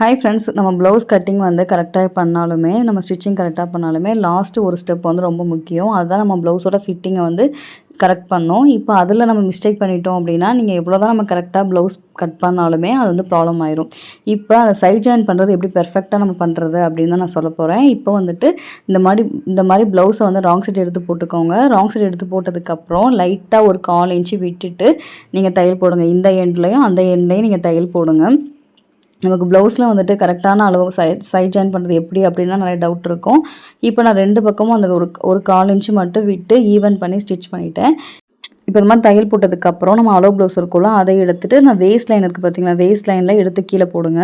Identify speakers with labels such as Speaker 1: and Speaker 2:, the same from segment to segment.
Speaker 1: Hi friends நம்ம blouse cutting வந்து கரெக்டாக பண்ணாலுமே நம்ம ஸ்டிச்சிங் கரெக்டாக பண்ணாலுமே லாஸ்ட்டு ஒரு ஸ்டெப் வந்து ரொம்ப முக்கியம். அதுதான் நம்ம ப்ளவுஸோட ஃபிட்டிங்கை வந்து கரெக்ட் பண்ணோம். இப்போ அதில் நம்ம மிஸ்டேக் பண்ணிட்டோம் அப்படின்னா நீங்கள் எவ்வளோ தான் நம்ம கரெக்டாக ப்ளவுஸ் கட் பண்ணாலுமே அது வந்து ப்ராப்ளம் ஆயிரும். இப்போ அதை சைட் ஜாயின் பண்ணுறது எப்படி பெர்ஃபெக்டாக நம்ம பண்ணுறது அப்படின்னு தான் நான் சொல்ல போகிறேன் இப்போ வந்துட்டு இந்த மாதிரி இந்த மாதிரி ப்ளவுஸை வந்து ராங் சைட் எடுத்து போட்டுக்கோங்க. ராங் சைட் எடுத்து போட்டதுக்கப்புறம் லைட்டாக ஒரு கால் இன்ச்சு விட்டுட்டு நீங்கள் தையல் போடுங்க. இந்த எண்ட்லேயும் அந்த எண்ட்லேயும் நீங்கள் தையல் போடுங்க. நமக்கு ப்ளவுஸில் வந்துட்டு கரெக்டான அளவு சை சைட் ஜாயின் பண்ணுறது எப்படி அப்படின்னா நிறைய டவுட் இருக்கும். இப்போ நான் ரெண்டு பக்கமும் அந்த ஒரு ஒரு கால் இன்ச்சு மட்டும் விட்டு ஈவன் பண்ணி ஸ்டிச் பண்ணிட்டேன். இப்போ இந்த மாதிரி தையல் போட்டதுக்கப்புறம் நம்ம அளவு ப்ளவுஸ் இருக்கும்ல அதை எடுத்துட்டு நான் வேஸ்ட் லைன் இருக்குது பார்த்தீங்களா? வேஸ்ட் லைனில் எடுத்து கீழே போடுங்க.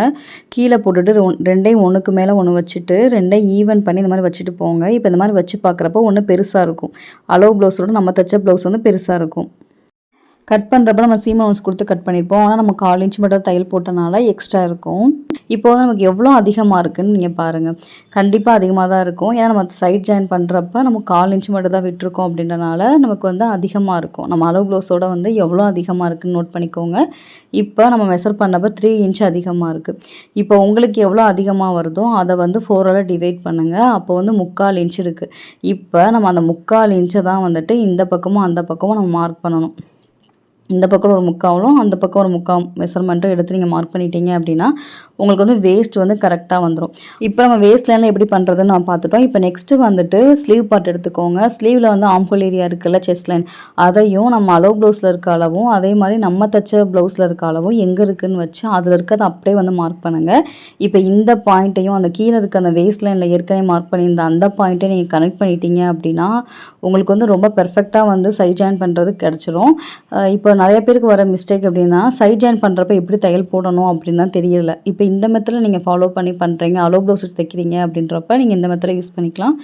Speaker 1: கீழே போட்டுட்டு ரெண்டையும் ஒன்றுக்கு மேலே ஒன்று வச்சுட்டு ரெண்டையும் ஈவன் பண்ணி இந்த மாதிரி வச்சுட்டு போங்க. இப்போ இந்த மாதிரி வச்சு பார்க்குறப்போ ஒன்று பெருசாக இருக்கும். அளவு ப்ளவுஸோட நம்ம தைச்ச ப்ளவுஸ் வந்து பெருசாக இருக்கும். கட் பண்ணுறப்ப நம்ம சீம அவுன்ஸ் கொடுத்து கட் பண்ணியிருப்போம் ஆனால் நம்ம கால் இன்ச் மட்டும் தையல் போட்டனால எக்ஸ்ட்ரா இருக்கும். இப்போ வந்து நமக்கு எவ்வளோ அதிகமாக இருக்குதுன்னு நீங்கள் பாருங்கள் கண்டிப்பாக அதிகமாக தான் இருக்கும். ஏன்னா நம்ம சைட் ஜாயின் பண்ணுறப்ப நம்ம கால் இன்ச் மட்டும் தான் விட்டுருக்கோம் அப்படின்றனால நமக்கு வந்து அதிகமாக இருக்கும். நம்ம அளவு ப்ளவுஸோட வந்து எவ்வளோ அதிகமாக இருக்குதுன்னு நோட் பண்ணிக்கோங்க. இப்போ நம்ம மெஷர் பண்ணப்போ த்ரீ இன்ச் அதிகமாக இருக்குது இப்போ உங்களுக்கு எவ்வளோ அதிகமாக வருதோ அதை வந்து ஃபோரால் டிவைட் பண்ணுங்கள் அப்போ வந்து முக்கால் இன்ச் இருக்குது இப்போ நம்ம அந்த முக்கால் இன்ச்சை தான் வந்துட்டு இந்த பக்கமும் அந்த பக்கமும் நம்ம மார்க் பண்ணணும். இந்த பக்கம் ஒரு முக்காலும் அந்த பக்கம் ஒரு முக்கால் மெஷர்மெண்ட்டும் எடுத்து நீங்கள் மார்க் பண்ணிட்டீங்க அப்படின்னா உங்களுக்கு வந்து வேஸ்ட் வந்து கரெக்டாக வந்துடும் இப்போ நம்ம வேஸ்ட் லைனில் எப்படி பண்ணுறதுன்னு நான் பார்த்துட்டோம். இப்போ நெக்ஸ்ட்டு வந்துட்டு ஸ்லீவ் பார்ட் எடுத்துக்கோங்க. ஸ்லீவில் வந்து ஆம்ஃபுல் ஏரியா இருக்குல்ல செஸ்ட் லைன் அதையும் நம்ம அளவு ப்ளவுஸில் இருக்க அளவும் அதே மாதிரி நம்ம தைச்ச ப்ளவுஸில் இருக்க அளவும் எங்கே இருக்குதுன்னு வச்சு அதில் இருக்கிறத அப்படியே வந்து மார்க் பண்ணுங்கள் இப்போ இந்த பாயிண்ட்டையும் அந்த கீழே இருக்க அந்த வேஸ்ட் லைனில் ஏற்கனவே மார்க் பண்ணியிருந்த அந்த பாயிண்ட்டை நீங்கள் கனெக்ட் பண்ணிட்டீங்க அப்படின்னா உங்களுக்கு வந்து ரொம்ப பெர்ஃபெக்டாக வந்து சைட் ஜாயின் பண்ணுறது கிடச்சிரும். இப்போ நிறைய பேருக்கு வர மிஸ்டேக் அப்படின்னா சைட் ஜாயின் பண்ணுறப்ப எப்படி தையல் போடணும் அப்படின்னு தான் தெரியல. இப்போ இந்த மெத்தடில் நீங்கள் ஃபாலோ பண்ணி பண்ணுறீங்க அலோ ப்ளவுஸ் தைக்கிறீங்க அப்படின்றப்ப நீங்கள் இந்த மெத்தடை யூஸ் பண்ணிக்கலாம்.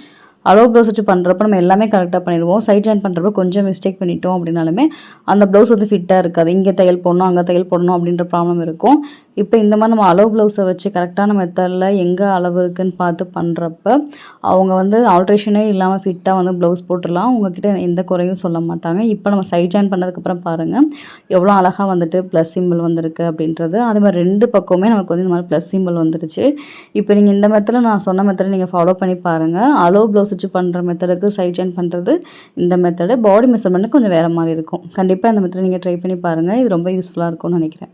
Speaker 1: அலோ ப்ளவுஸ் வச்சு பண்ணுறப்ப நம்ம எல்லாமே கரெக்டாக பண்ணிடுவோம். சைட் ஜாயின் பண்ணுறப்ப கொஞ்சம் மிஸ்டேக் பண்ணிட்டோம் அப்படின்னாலுமே அந்த ப்ளவுஸ் வந்து ஃபிட்டாக இருக்காது. இங்கே தையல் போடணும் அங்கே தையல் போடணும் அப்படின்ற ப்ராப்ளம் இருக்கும். இப்போ இந்த மாதிரி நம்ம அளவு ப்ளவுஸை வச்சு கரெக்டான மெத்தடில் எங்கே அளவு இருக்குன்னு பார்த்து பண்ணுறப்ப அவங்க வந்து ஆல்ட்ரேஷனே இல்லாமல் ஃபிட்டாக வந்து ப்ளவுஸ் போட்டுடலாம். உங்ககிட்ட எந்த குறையும் சொல்ல மாட்டாங்க. இப்போ நம்ம சைட் ஜாயின் பண்ணதுக்கப்புறம் பாருங்கள் எவ்வளோ அழகாக வந்துட்டு ப்ளஸ் சிம்பிள் வந்திருக்கு அப்படின்றது. அதே மாதிரி ரெண்டு பக்கமுமே நமக்கு வந்து இந்த மாதிரி ப்ளஸ் சிம்பிள் வந்துருச்சு. இப்போ நீங்கள் இந்த மெத்தடில் நான் சொன்ன மெத்தடை நீங்கள் ஃபாலோ பண்ணி பாருங்கள் அளவு ப்ளவுஸ் வச்சு பண்ணுற மெத்தடுக்கு சைட் ஜாயின் பண்ணுறது இந்த மெத்தடு பாடி மெஷர்மெண்ட்டு கொஞ்சம் வேறு மாதிரி இருக்கும். கண்டிப்பாக இந்த மெத்தடை நீங்கள் ட்ரை பண்ணி பாருங்கள் இது ரொம்ப யூஸ்ஃபுல்லாக இருக்கும்னு நினைக்கிறேன்.